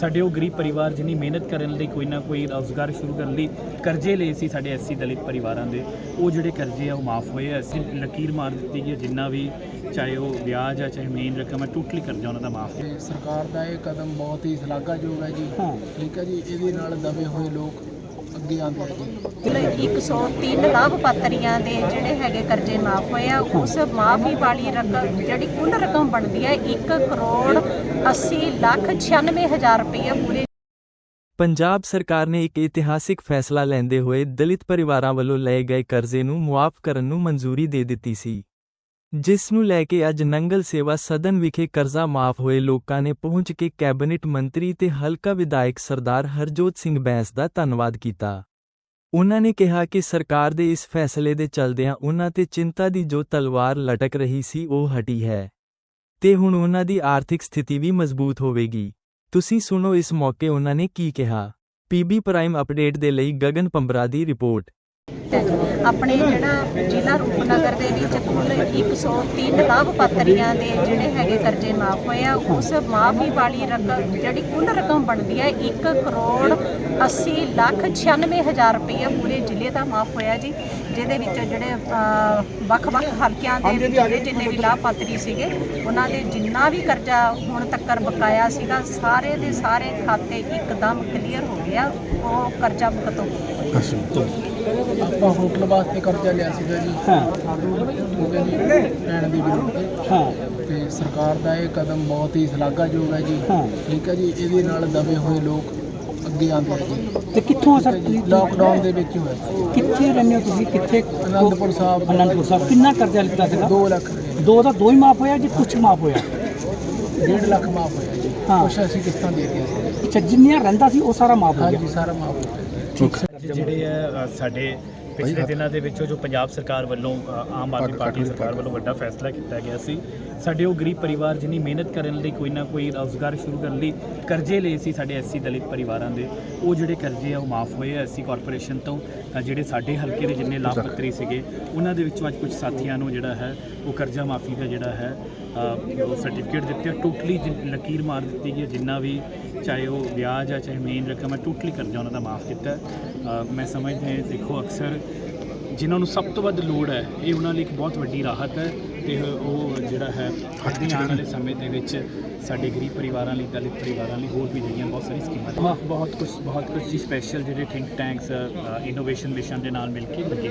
ਸਾਡੇ ਉਹ ਗਰੀਬ ਪਰਿਵਾਰ ਜਿਨੀ ਮਿਹਨਤ ਕਰਨ ਲਈ ਕੋਈ ਨਾ ਕੋਈ ਰੋਜ਼ਗਾਰ ਸ਼ੁਰੂ ਕਰਨ ਲਈ ਕਰਜ਼ੇ ਲਏ ਸੀ ਸਾਡੇ ਐਸਸੀ ਦਲਿਤ ਪਰਿਵਾਰਾਂ ਦੇ। ਉਹ ਜਿਹੜੇ ਕਰਜ਼ੇ ਆ ਉਹ ਮਾਫ ਹੋਏ ਆ। ਅਸੀਂ ਲਕੀਰ ਮਾਰ ਦਿੱਤੀ ਗਈ ਹੈ ਜਿੰਨਾ ਵੀ ਚਾਹੇ ਉਹ ਵਿਆਜ ਆ ਚਾਹੇ ਮੇਨ ਰਕਮ ਹੈ ਟੋਟਲੀ ਕਰਜ਼ਾ ਉਹਨਾਂ ਦਾ ਮਾਫ ਤੇ ਸਰਕਾਰ ਦਾ ਇਹ ਕਦਮ ਬਹੁਤ ਹੀ ਸ਼ਲਾਘਾਯੋਗ ਹੈ ਜੀ। ਠੀਕ ਹੈ ਜੀ ਇਹਦੇ ਨਾਲ ਦਬੇ ਹੋਏ ਲੋਕ ਅੱਗੇ ਆਉਂਦੇ ਆ ਜੀ। 103 ਲਾਭਪਾਤਰੀਆਂ ਦੇ ਜਿਹੜੇ ਹੈਗੇ ਕਰਜ਼ੇ ਮਾਫ ਹੋਏ ਆ ਉਸ ਮਾਫੀ ਵਾਲੀ ਰਕਮ ਜਿਹੜੀ ਕੁੱਲ ਰਕਮ ਬਣਦੀ ਹੈ 1 ਕਰੋੜ 80 ਲੱਖ 96 ਹਜ਼ਾਰ ਰੁਪਏ ਪੂਰੇ ਪੰਜਾਬ ਸਰਕਾਰ ਨੇ ਇੱਕ ਇਤਿਹਾਸਿਕ ਫੈਸਲਾ ਲੈਂਦੇ ਹੋਏ ਦਲਿਤ ਪਰਿਵਾਰਾਂ ਵੱਲੋਂ ਲਏ ਗਏ ਕਰਜ਼ੇ ਨੂੰ ਮੁਆਫ ਕਰਨ ਨੂੰ ਮਨਜ਼ੂਰੀ ਦੇ ਦਿੱਤੀ ਸੀ, ਜਿਸ ਨੂੰ ਲੈ ਕੇ ਅੱਜ ਨੰਗਲ ਸੇਵਾ ਸਦਨ ਵਿਖੇ ਕਰਜ਼ਾ ਮਾਫ ਹੋਏ ਲੋਕਾਂ ਨੇ ਪਹੁੰਚ ਕੇ ਕੈਬਨਿਟ ਮੰਤਰੀ ਤੇ ਹਲਕਾ ਵਿਧਾਇਕ ਸਰਦਾਰ ਹਰਜੋਤ ਸਿੰਘ ਬੈਂਸ ਦਾ ਧੰਨਵਾਦ ਕੀਤਾ। ਉਹਨਾਂ ਨੇ ਕਿਹਾ ਕਿ ਸਰਕਾਰ ਦੇ ਇਸ ਫੈਸਲੇ ਦੇ ਚਲਦਿਆਂ ਉਨ੍ਹਾਂ ਤੇ ਚਿੰਤਾ ਦੀ ਜੋ ਤਲਵਾਰ ਲਟਕ ਰਹੀ ਸੀ ਉਹ ਹਟੀ ਹੈ। ਤੇ ਹੁਣ ਉਨ੍ਹਾਂ ਦੀ ਆਰਥਿਕ ਸਥਿਤੀ ਵੀ ਮਜ਼ਬੂਤ ਹੋਵੇਗੀ। ਤੁਸੀਂ ਸੁਣੋ ਇਸ ਮੌਕੇ ਉਹਨਾਂ ਨੇ ਕੀ ਕਿਹਾ। ਪੀਬੀ ਪ੍ਰਾਈਮ ਅਪਡੇਟ ਦੇ ਲਈ ਗਗਨ ਪੰਬਰਾ ਦੀ ਰਿਪੋਰਟ। ਆਪਣੇ ਜਿਹੜਾ ਜ਼ਿਲ੍ਹਾ ਰੂਪਨਗਰ ਦੇ ਵਿੱਚ ਕੁੱਲ 103 ਲਾਭਪਾਤਰੀਆਂ ਦੇ ਜਿਹੜੇ ਹੈਗੇ ਕਰਜ਼ੇ ਮਾਫ ਹੋਏ ਆ, ਉਸ ਮਾਫੀ ਵਾਲੀ ਰਕਮ ਜਿਹੜੀ ਕੁੱਲ ਰਕਮ ਬਣਦੀ ਹੈ 1 ਕਰੋੜ 80 ਲੱਖ 96 ਹਜ਼ਾਰ ਰੁਪਏ ਪੂਰੇ ਜ਼ਿਲ੍ਹੇ ਦਾ ਮਾਫ ਹੋਇਆ ਜੀ। ਜਿਹਦੇ ਵਿੱਚ ਜਿਹੜੇ ਵੱਖ-ਵੱਖ ਹਲਕਿਆਂ ਦੇ ਜਿਹੜੇ ਜਿੰਨੇ ਵੀ ਲਾਭਪਾਤਰੀ ਸੀਗੇ ਉਹਨਾਂ ਦੇ ਜਿੰਨਾ ਵੀ ਕਰਜ਼ਾ ਹੁਣ ਤੱਕਰ ਬਕਾਇਆ ਸੀਗਾ ਸਾਰੇ ਦੇ ਸਾਰੇ ਖਾਤੇ ਇੱਕਦਮ ਕਲੀਅਰ ਹੋ ਗਿਆ ਉਹ ਕਰਜ਼ਾ ਮੁਕਤ ਹੋ ਗਿਆ। ਆਪਾਂ ਹੋਟਲ ਵਾਸਤੇ ਕਰਜ਼ਾ ਲਿਆ ਸੀਗਾ ਜੀ। ਹਾਂ। ਜੀ ਦੀ ਤੇ ਹਾਂ ਤੇ ਸਰਕਾਰ ਦਾ ਇਹ ਕਦਮ ਬਹੁਤ ਹੀ ਸ਼ਲਾਘਾਯੋਗ ਹੈ ਜੀ। ਠੀਕ ਹੈ ਜੀ ਇਹਦੇ ਨਾਲ ਦਬੇ ਹੋਏ ਲੋਕ ਅੱਗੇ ਆਉਂਦੇ ਆ ਜੀ। ਤੇ ਕਿੱਥੋਂ ਆ ਸਰ ਹੈ ਜੀ ਲਾਕਡਾਊਨ ਦੇ ਵਿੱਚ ਹੀ ਹੋਇਆ। ਕਿੱਥੇ ਰਹਿੰਦੇ ਹੋ ਤੁਸੀਂ? ਕਿੱਥੇ ਅਨੰਦਪੁਰ ਸਾਹਿਬ। ਅਨੰਦਪੁਰ ਸਾਹਿਬ। ਕਿੰਨਾ ਕਰਜ਼ਾ ਲਿੱਤਾ ਸੀਗਾ? 2 ਲੱਖ ਦੋ ਦਾ ਦੋ ਹੀ ਮਾਫ ਹੋਇਆ ਜੀ ਕੁਝ ਮਾਫ ਹੋਇਆ? 1.5 ਲੱਖ ਮਾਫ ਹੋਇਆ ਜੀ। ਹਾਂ। ਕੁਛ ਅਸੀਂ ਕਿਸ਼ਤਾਂ ਦੇ ਦਿੱਤੀਆਂ ਸੀ ਅੱਛਾ ਜਿੰਨੀਆਂ ਰਹਿੰਦਾ ਸੀ ਉਹ ਸਾਰਾ ਮਾਫ ਹੋ ਗਿਆ। ਹਾਂਜੀ ਸਾਰਾ ਮਾਫ ਹੋਇਆ ਜੀ ਜਿਹੜੇ ਆ ਸਾਡੇ ਪਿਛਲੇ ਦਿਨਾਂ ਦੇ ਵਿੱਚੋਂ ਜੋ ਪੰਜਾਬ ਸਰਕਾਰ ਵੱਲੋਂ ਆਮ ਆਦਮੀ ਪਾਰਟੀ ਸਰਕਾਰ ਵੱਲੋਂ ਵੱਡਾ ਫੈਸਲਾ ਕੀਤਾ ਗਿਆ ਸੀ। ਸਾਡੇ ਉਹ ਗਰੀਬ ਪਰਿਵਾਰ ਜਿਨੀ ਮਿਹਨਤ ਕਰਨ ਲਈ ਕੋਈ ਨਾ ਕੋਈ ਰੋਜ਼ਗਾਰ ਸ਼ੁਰੂ ਕਰਨ ਲਈ ਕਰਜ਼ੇ ਲਏ ਸੀ ਸਾਡੇ ਐਸਸੀ ਦਲਿਤ ਪਰਿਵਾਰਾਂ ਦੇ। ਉਹ ਜਿਹੜੇ ਕਰਜ਼ੇ ਆ ਉਹ ਮਾਫ ਹੋਏ ਆ ਐਸਸੀ ਕਾਰਪੋਰੇਸ਼ਨ ਤੋਂ। ਅ, ਜਿਹੜੇ ਸਾਡੇ ਹਲਕੇ ਦੇ ਜਿੰਨੇ ਲਾਭਪਾਤਰੀ ਸੀਗੇ ਉਹਨਾਂ ਦੇ ਵਿੱਚੋਂ ਅੱਜ ਕੁਝ ਸਾਥੀਆਂ ਨੂੰ ਜਿਹੜਾ ਹੈ ਉਹ ਕਰਜ਼ਾ ਮਾਫੀ ਦਾ ਜਿਹੜਾ ਹੈ ਉਹ ਸਰਟੀਫਿਕੇਟ ਦਿੱਤੇ ਟੋਟਲੀ ਲਕੀਰ ਮਾਰ ਦਿੱਤੀ ਗਈ ਜਿੰਨਾ ਵੀ ਚਾਹੇ ਉਹ ਵਿਆਜ ਆ ਚਾਹੇ ਮੇਨ ਰਕਮ ਹੈ ਟੋਟਲੀ ਕਰਜ਼ਾ ਉਹਨਾਂ ਦਾ ਮਾਫ ਕੀਤਾ। ਮੈਂ ਸਮਝਦਾ ਹਾਂ, ਦੇਖੋ ਅਕਸਰ ਜਿਨ੍ਹਾਂ ਨੂੰ ਸਭ ਤੋਂ ਵੱਧ ਲੋੜ ਹੈ, ਇਹ ਉਹਨਾਂ ਲਈ ਇੱਕ ਬਹੁਤ ਵੱਡੀ ਰਾਹਤ ਹੈ ਤੇ ਉਹ ਜਿਹੜਾ ਹੈ ਅੱਗੇ ਆਉਣ ਵਾਲੇ ਸਮੇਂ ਦੇ ਵਿੱਚ ਸਾਡੇ ਗਰੀਬ ਪਰਿਵਾਰਾਂ ਲਈ, ਦਲਿਤ ਪਰਿਵਾਰਾਂ ਲਈ ਹੋਰ ਵੀ ਜਿਹੜੀਆਂ ਬਹੁਤ ਸਾਰੀ ਸਕੀਮਾਂ ਬਹੁਤ ਕੁਝ ਬਹੁਤ ਕੁਝ ਸਪੈਸ਼ਲ ਜਿਹੜੇ ਥਿੰਕ ਟੈਂਕਸ ਇਨੋਵੇਸ਼ਨ ਮਿਸ਼ਨ ਦੇ ਨਾਲ ਮਿਲ ਕੇ ਲੱਗੇ।